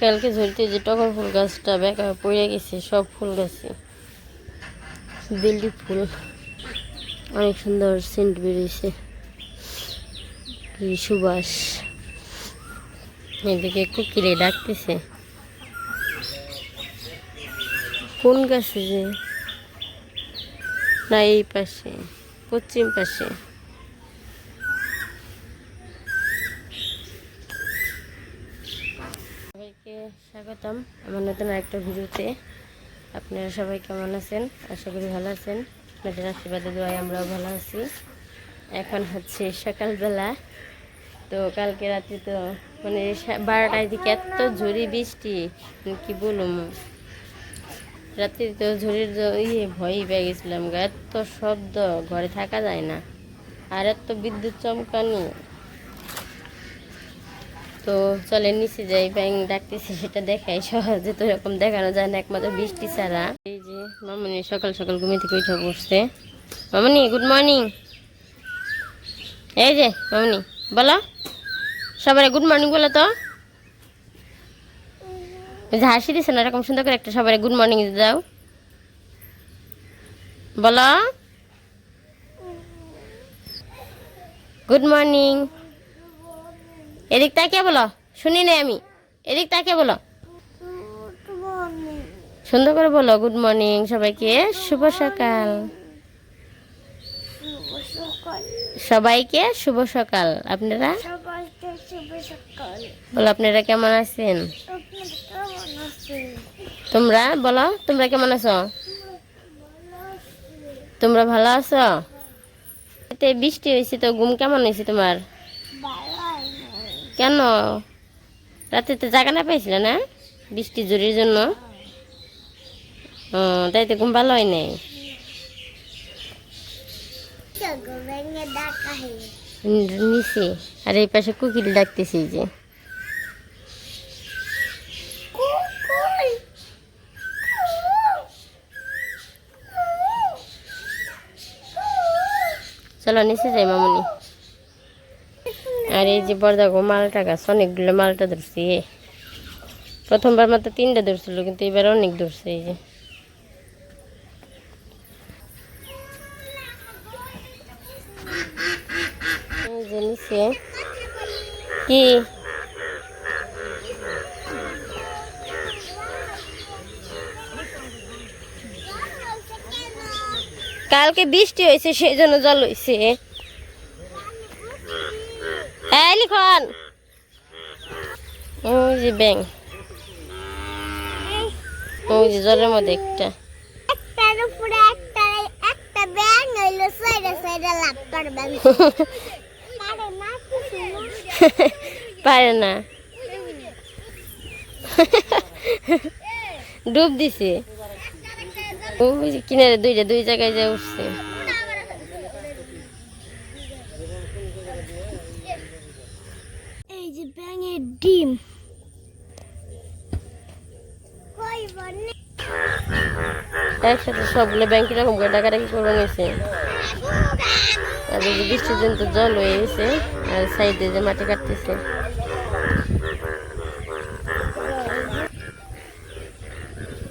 কালকে ঝুলতে যে টগর ফুল গাছটা বেকা পড়ে গেছে, সব ফুল গাছে। বেলি ফুল। অনেক সুন্দর সেন্ট বেরিয়েছে। সুবাস। এদিকে কুকিরে ডাকতেছে। কোন গাছে যে? না, এই পাশে, পশ্চিম পাশে সবাইকে স্বাগতম আমার নতুন একটা ভিডিওতে। আপনারা সবাই কেমন আছেন? আশা করি ভালো আছেন। আপনাদের আশীর্বাদে দোয়াই আমরাও ভালো আছি। এখন হচ্ছে সকালবেলা। তো কালকে রাতে তো মানে বারোটার দিকে এত ঝুড়ি বৃষ্টি কি বলুম রাত্রি তো ঝড়ির ইয়ে ভয়ই পেয়ে গেছিলাম এত শব্দ, ঘরে থাকা যায় না। আর এত বিদ্যুৎ চমকানি। তো চলে নিচে যাই, ব্যাং ডাকতেছে, সেটা দেখাই সহজে তো এরকম দেখানো যায় না, একমাত্র বৃষ্টি ছাড়া। এই যে মামনি সকাল সকাল ঘুমে থেকে উঠে বসছে। মামনি গুড মর্নিং এই যে, মামনি, বলো। সবাই গুড মর্নিং বলো তো। যে হাসি দিছে না, এরকম সুন্দর করে একটা সবাই গুড মর্নিং দাও। বলো। গুড মর্নিং এদিক তাকিয়ে বলো, শুনি নাই আমি। এদিক তাকিয়ে বলো। সুন্দর করে বলো গুড মর্নিং সবাইকে, শুভ সকাল। সবাইকে শুভ সকাল। আপনারা? বলো, আপনারা কেমন আছেন? তোমরা বলো, তোমরা কেমন আছো? তোমরা ভালো আছো? এতে বৃষ্টি হয়েছে তো, ঘুম কেমন হয়েছে তোমার? কেন? রাতে তো জাগা না পাইছিলে না? বৃষ্টি জোরের জন্য? তাই তো ঘুম ভালো হয় নাই? নিচে আর এই পাশে কুকিল ডাকতেছি যে। চলো নিচে যাই, মামুনি। আর এই যে বড় দেখো মালটা গাছ, অনেকগুলো মালটা ধরছি প্রথমবার মাত্র তিনটা ধরছিল, কিন্তু এবার অনেক ধরছে, এই যে। কি? কালকে বৃষ্টি হয়েছে সেই জন্য জল হয়েছে এই লিখন ওই যে ব্যাং ওই যে জলের মধ্যে একটা একটার উপরে একটা একটা ব্যাং হইল সাইডে সাইডে লাভ পারে না ডুব দিছে ওই কিনারে দুইটা দুই জায়গায় যা উঠছে এই যে ব্যাঙের ডিম কই বনে একসাথে সবগুলো ব্যাংক রকম করে ডাকাডাকি করে গেছে। আর বৃষ্টির দিন তো জল হয়ে গেছে, আর সাইডে যে মাটি কাটতেছে।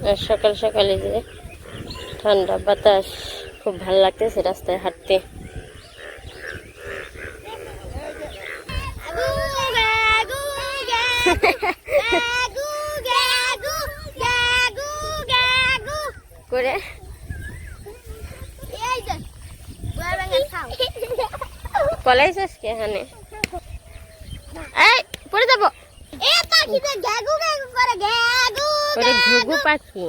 আর সকাল সকালে যে ঠান্ডা বাতাস, খুব ভালো লাগতেছে রাস্তায় হাঁটতে। করে। পলাইছিস কে হানে এই পড়ে যাব। করে ঘুঘু পাখি।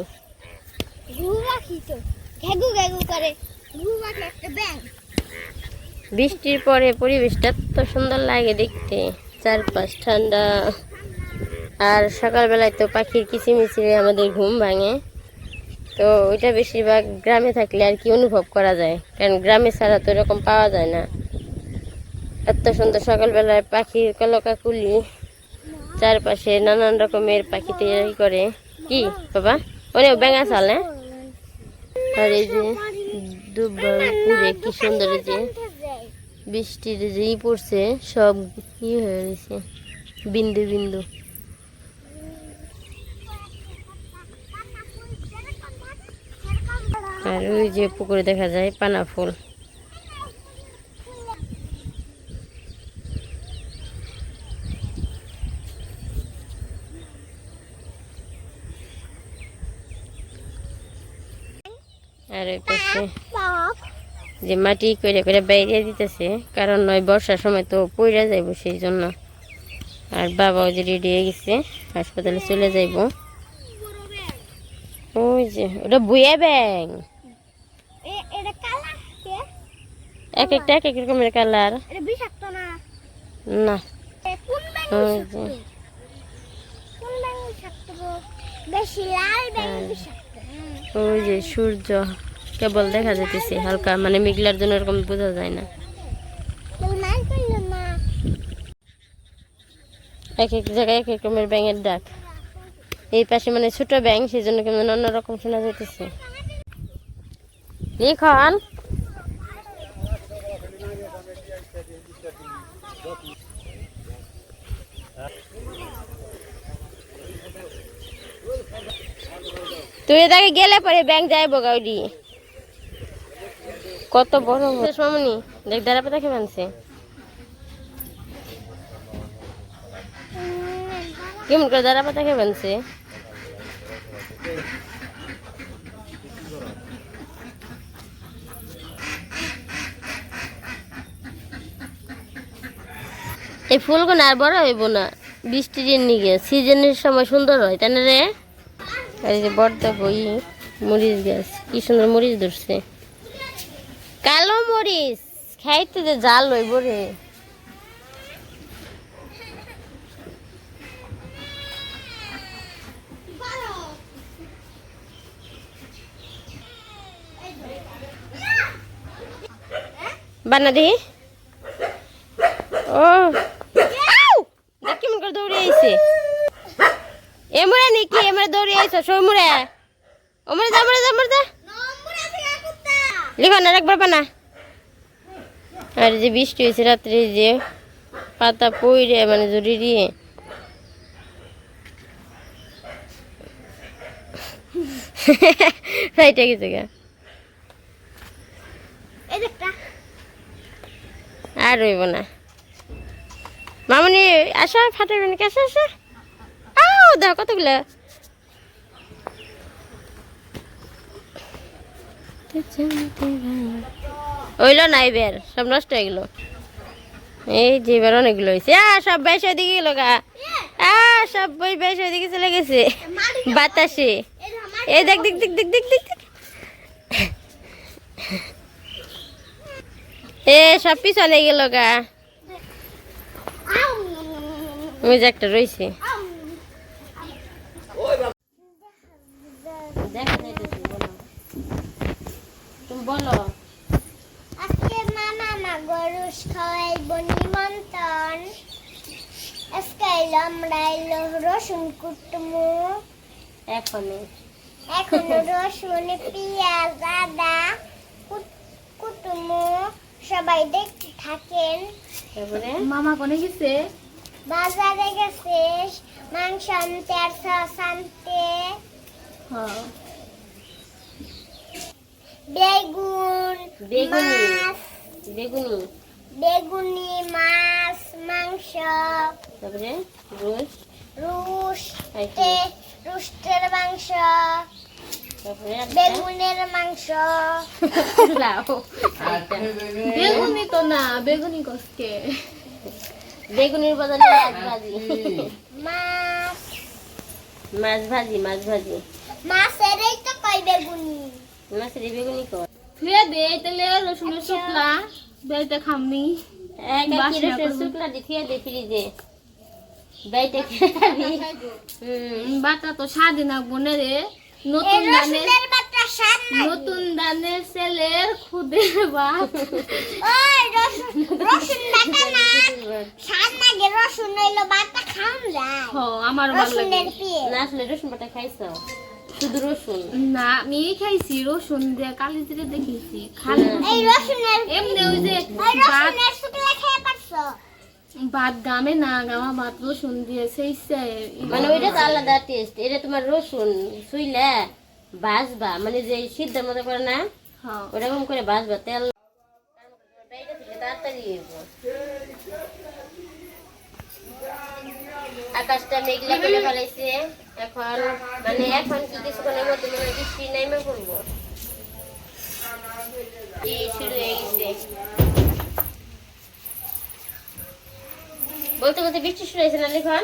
বৃষ্টির পরে পরিবেশটা এত সুন্দর লাগে দেখতে চারপাশ ঠান্ডা। আর সকালবেলায় তো পাখির কিচিমিচিরে আমাদের ঘুম ভাঙে। তো ওইটা বেশিরভাগ গ্রামে থাকলে আর কি অনুভব করা যায়। কারণ গ্রামে ছাড়া তো এরকম পাওয়া যায় না। এত সুন্দর সকালবেলায় পাখির কলকাকুলি, চারপাশে নানান রকমের পাখি তৈরি করে। কি, বাবা? অনেক ব্যাঙা চাল হ্যাঁ? আর এই যে দুব্বা পুরে কি সুন্দর যে বৃষ্টির যে ই পড়ছে সব ই হয়ে গেছে। বিন্দু বিন্দু। আর ওই যে পুকুরে দেখা যায় পানা ফুল। আর যে মাটি করে করে বাইরে দিতেছে, কারণ নয় বর্ষার সময় তো পইরা যাইব সেই জন্য আর বাবাও যে রেডি হয়ে গেছে, হাসপাতালে চলে যাইব। ওই যে, ওটা বুয়া ব্যাং এ- এটা কালা কে এক একটা এক এক রকমের কালার। না? ব্যাঙ ওই যে ব্যাঙ ব্যাঙ হ্যাঁ। ওই যে সূর্য কেবল দেখা যাইতেছে হালকা মানে মেঘলার জন্য এরকম বোঝা যায় না। এক এক জায়গায় এক এক রকমের ব্যাঙের ডাক। এই পাশে মানে ছোট ব্যাং সেই জন্য কেমন অন্যরকম শোনা যাইতেছে। লিখন তুই তাকে গেলে পরে ব্যাংক যাইব গাউডি। কত বড় মামনি, দেখ দাঁড়া পাতা খেয়ে মানছে কেমন করে দাঁড়া পাতা খেয়ে মানছে এই ফুলগুলো আর বড় হইব না, বৃষ্টির নিগে সিজনের সময় সুন্দর হয়, তাই না রে? আর যে বর্দা বই, মরিচ গাছ, কি সুন্দর মরিচ ধরছে। কালো মরিচ, খাইতে যে জাল হইব রে। বানা দিহি ও আউ! দেখ কেমন করে দৌড়ে আইছে এমরে এমরে দৌড়ে আইছ সৌমরে ওমরে যা মরে যা মরে যা। আছে না একবার বানা আর যে বৃষ্টি হয়েছে রাত্রে যে পাতা পইরে মানে জড়ি দিয়ে। রাইটা গেছে গা আর রইব না। মামনি, আসা, ফাটে মানে কাছে আসা। আও দাও কতগুলো? ওইলো নাই বের সব নষ্ট হয়ে গেল। এই যে এবার অনেকগুলো হয়েছে। আ সব বেশ ওইদিকে গেল গা। আ সব বই বেশ ওইদিকে চলে গেছে। বাতাসে। এই দেখ দেখ দেখ দেখ দেখ দেখ দেখ। এ সব পিছনে গেল গা। আউ। একটা রয়েছে আউ দেখা যাইতেছে বলো তুমি বলো আজকে মামা মা গরুস খাওয়াইব নিমন্ত্রণ আজকে এলো আমরা এলো রসুন কুটমু এখনই এখন রসুন পেঁয়াজ আদা কুট- কুটমু সবাই দেখতে থাকেন তারপরে মামা কোনে গেছে? বাজারে গেছে। মাংস আনতে আর সস আনতে। হ্যাঁ। বেগুন বেগুনি। মাছ। বেগুনি। বেগুনি মাছ মাংস। তারপরে রুশ আর কি? রুস্টের মাংস। তারপরে বেগুনের মাংস। বেগুনি তো না বেগুনি কসকে বেগুনির বদলে মাছ ভাজি। মাছ। মাছ ভাজি মাছ ভাজি। মাছেরই তো কই বেগুনি? মাছের বেগুনি কর ফিরে দে তাহলে রসুনের শুকলা বেলতে খামনি। এক কিলো করব। শুকলা দিয়ে ফিরে দে ফ্রিজে বাইটে খেয়ে খাবি। হুম বাটা তো স্বাদই না বনে রে। নতুন ধানের নতুন ধানের ছেলের খুদের বাপ। ওই রসুন রসুন বাটা না। লাগে রসুন হইল বাটা খাম যায়। হ আমার ভালো লাগে। না আসলে রসুন বাটা খাইছো শুধু রসুন? না আমি খাইছি রসুন দিয়ে কালি জিরে দেখেছি খালি এই রসুনের এমনি ওই যে রসুনের শুকলা খেয়ে পারছ? ভাত গামে না গামা ভাত রসুন দিয়ে সেইসে মানে ওইটা তো আলাদা টেস্ট এটা তোমার রসুন শুইলা ভাজবা মানে যে সিদ্ধের মতো করে না হ্যাঁ। ওরকম করে ভাজবা তেল আকাশটা মেঘলা করে ফেলাইছে। এখন মানে এখন কি কিছুক্ষণের মধ্যে মনে বৃষ্টি নেমে পড়ব। এই শুরু হয়ে গেছে। বলতে বলতে বৃষ্টি শুরু হয়েছে না লিখন?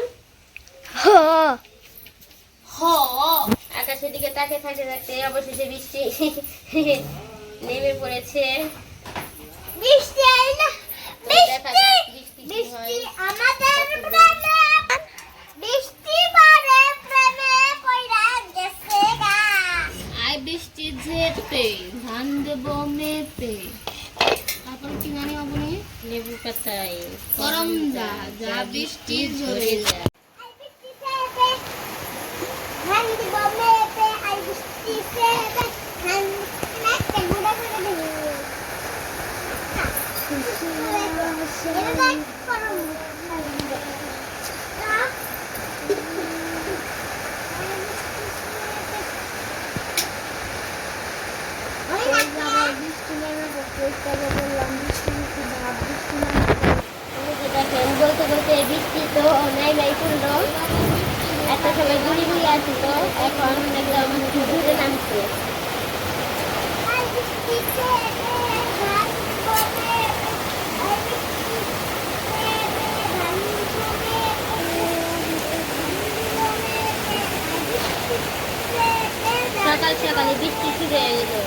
আকাশের দিকে তাকে থাকতে থাকতে অবশেষে বৃষ্টি নেমে পড়েছে। বৃষ্টি আমাদের প্রেমে গেছে গা। ধান দেব মেপে। তারপর কি জানি আপনি লেবু পাতাই গরম যা যা বৃষ্টি ঝরে যা আই বৃষ্টি বলতে বলতে বৃষ্টি তো নাই নাই পড়ল একটা সময় গুলি গুড়ি তো এখন একদম ঘুরে নামছে সকাল সকালে বৃষ্টি শুরু হয়ে গেল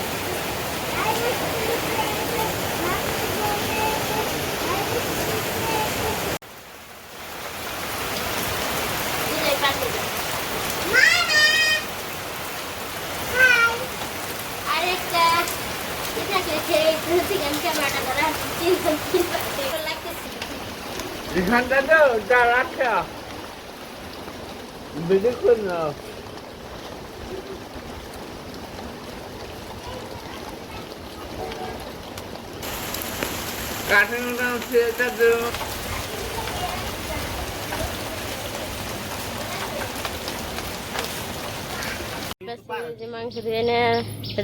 বুঝলে পাশে আরেকটা এটা খেয়েছে হচ্ছে আমি ক্যামেরাটা ধরা তিনশো তিনশো লাগতেছে এখানটা তো যা রাখে। বেশি করে না। কাঠের সেটা তো যে মাংস ধুয়ে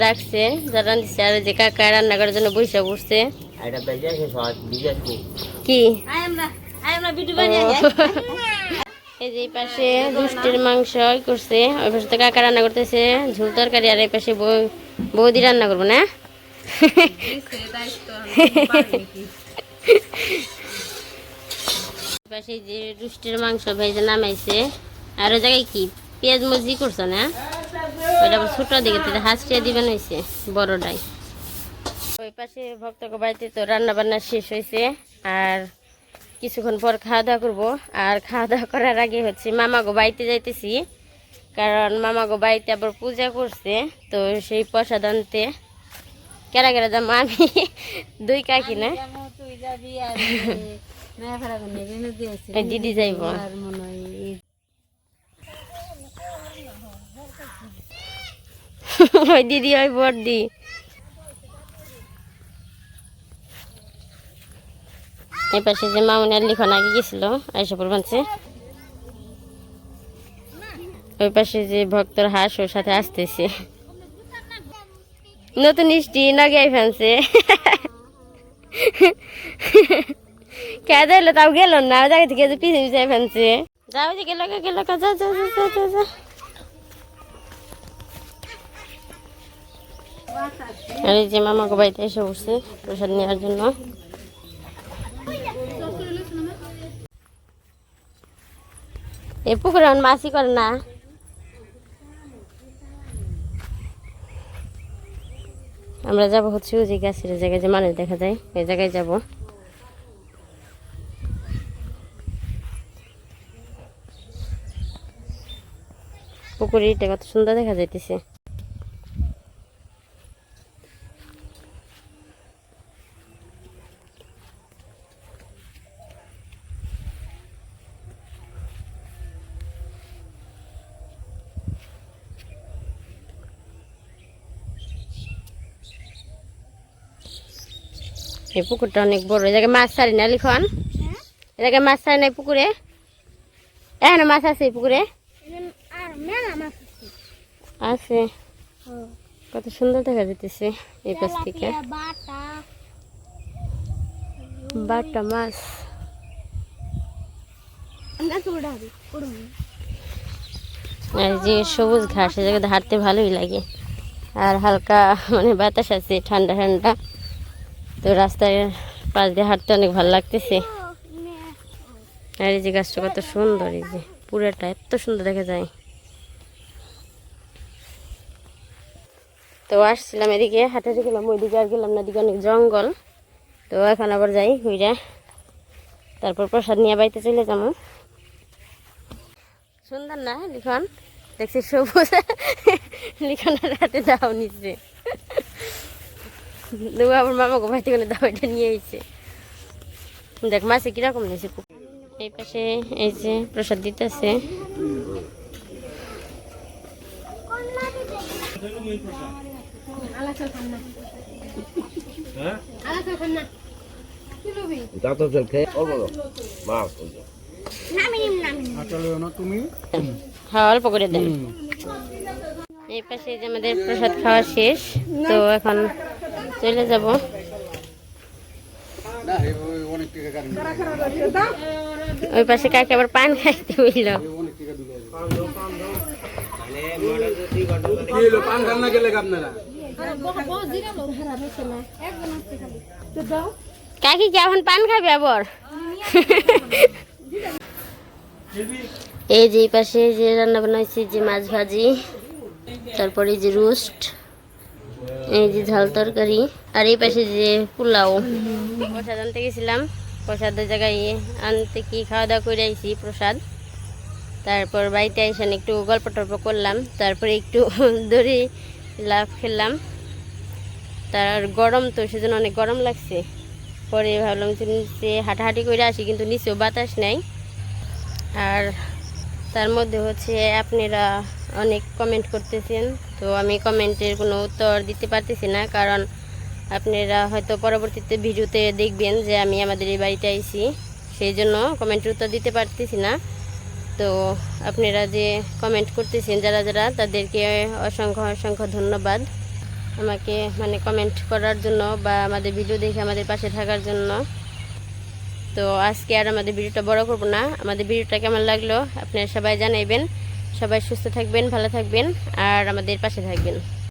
রাখছে যারা দিচ্ছে আর যে কাকা রান্না করার জন্য বৈশা বসছে। এটা বেজে আছে সব বিজেস কি? এই যে পাশে দুষ্টির মাংস করছে ওই পাশে তো কাকা রান্না করতেছে ঝুল তরকারি আর এই পাশে বৌদি রান্না করব না? এই পাশে যে রুষ্টির মাংস ভেজে নামাইছে আর ওই জায়গায় কি? পেঁয়াজ মজি করছ না? ওইটা ছোট দিকে তো হাঁসটিয়া দিবেন হয়েছে বড়টাই। ওই পাশে ভক্তকে বাড়িতে তো রান্না বান্না শেষ হয়েছে আর কিছুক্ষণ পর খাওয়া দাওয়া করব। আর খাওয়া দাওয়া করার আগে হচ্ছে মামাগো বাড়িতে যাইতেছি। কারণ মামাগো বাড়িতে আবার পূজা করছে তো সেই প্রসাদ আনতে কেরা কেরা যাব? আমি দুই কাকি না? দিদি যাইব। ওই দিদি ওই বড়দি। এই পাশে যে মামুনের লিখন আগে গেছিল আইসাপুর বানছে। ওই পাশে যে ভক্তর হাঁস ওর সাথে আসতেছে। নতুন ইষ্টি নগাই ফেলছে। খেয়ে দিলে তাও গেল না। জায়গা থেকে পিছিয়ে পিছিয়ে ফেলছে। যাও যে গেল গেল যা যা যা যা যা যা। আর যে মামাকে বাড়িতে এসে বসছে প্রসাদ নেওয়ার জন্য। এ পুকুরে মাছই করে না। আমরা যাব হচ্ছে যে গাছের জায়গায় যে মানুষ দেখা যায় এই জায়গায় যাব। পুকুরে এটা কত সুন্দর দেখা যাইতেছে। এই পুকুরটা অনেক বড়। এই জায়গায় মাছ ছাড়ি না, লিখন? এই জায়গায় মাছ ছাড়ি না পুকুরে? এখানে মাছ আছে পুকুরে? আছে। কত সুন্দর দেখা যেতেছে এই পাশ থেকে। বাটা মাছ। আর যে সবুজ ঘাস হাঁটতে ভালোই লাগে। আর হালকা মানে বাতাস আছে, ঠান্ডা ঠান্ডা। তো রাস্তায় পাশ দিয়ে হাঁটতে অনেক ভালো লাগতেছে। আর এই যে গাছটা কত সুন্দর, এই যে পুরাটা এত সুন্দর দেখা যায়। তো আসছিলাম এদিকে, হাঁটাতে গেলাম ওইদিকে আর গেলাম না, এদিকে অনেক জঙ্গল। তো এখন আবার যাই হইরা তারপর প্রসাদ নিয়ে বাড়িতে চলে যাব। সুন্দর না লিখন? দেখছি সবুজ। লিখনের হাতে দাও নিচ্ছে দেবো আমার মামাকে ভাইতে করে দাও এটা নিয়ে এসেছে দেখ মাছে কীরকম নিয়েছে এই পাশে এই যে প্রসাদ দিতেছে। হ্যাঁ অল্প করে দেন এই পাশে যে আমাদের প্রসাদ খাওয়া শেষ তো এখন চলে যাব। ওই পাশে কাকে আবার পান খাইতে হইল? কাকি কি এখন পান খাবে আবার? এই যে এই পাশে যে রান্না বান্না হয়েছে যে মাছ ভাজি তারপরে যে রোস্ট। এই যে ঝাল তরকারি আর এই পাশে যে পোলাও। প্রসাদ আনতে গেছিলাম। প্রসাদের জায়গায় আনতে কি খাওয়া দাওয়া করে আইছি, প্রসাদ। তারপর বাড়িতে আইসান একটু গল্প টল্প করলাম। তারপরে একটু দড়ি লাভ খেললাম তার গরম তো, সেজন্য অনেক গরম লাগছে। পরে ভাবলাম যে নিচে হাঁটাহাঁটি করে আসি, কিন্তু নিচেও বাতাস নেই। আর তার মধ্যে হচ্ছে আপনারা অনেক কমেন্ট করতেছেন। তো আমি কমেন্টের কোনো উত্তর দিতে পারতেছি না, কারণ আপনারা হয়তো পরবর্তীতে ভিডিওতে দেখবেন যে আমি আমাদের এই বাড়িতে আইছি। সেই জন্য কমেন্টের উত্তর দিতে পারতেছি না। তো আপনারা যে কমেন্ট করতেছেন, যারা যারা, তাদেরকে অসংখ্য অসংখ্য ধন্যবাদ। আমাকে মানে কমেন্ট করার জন্য বা আমাদের ভিডিও দেখে আমাদের পাশে থাকার জন্য। তো আজকে আর আমাদের ভিডিওটা বড় করব না। আমাদের ভিডিওটা কেমন লাগল আপনারা সবাই জানাইবেন। সবাই সুস্থ থাকবেন ভালো থাকবেন আর আমাদের পাশে থাকবেন।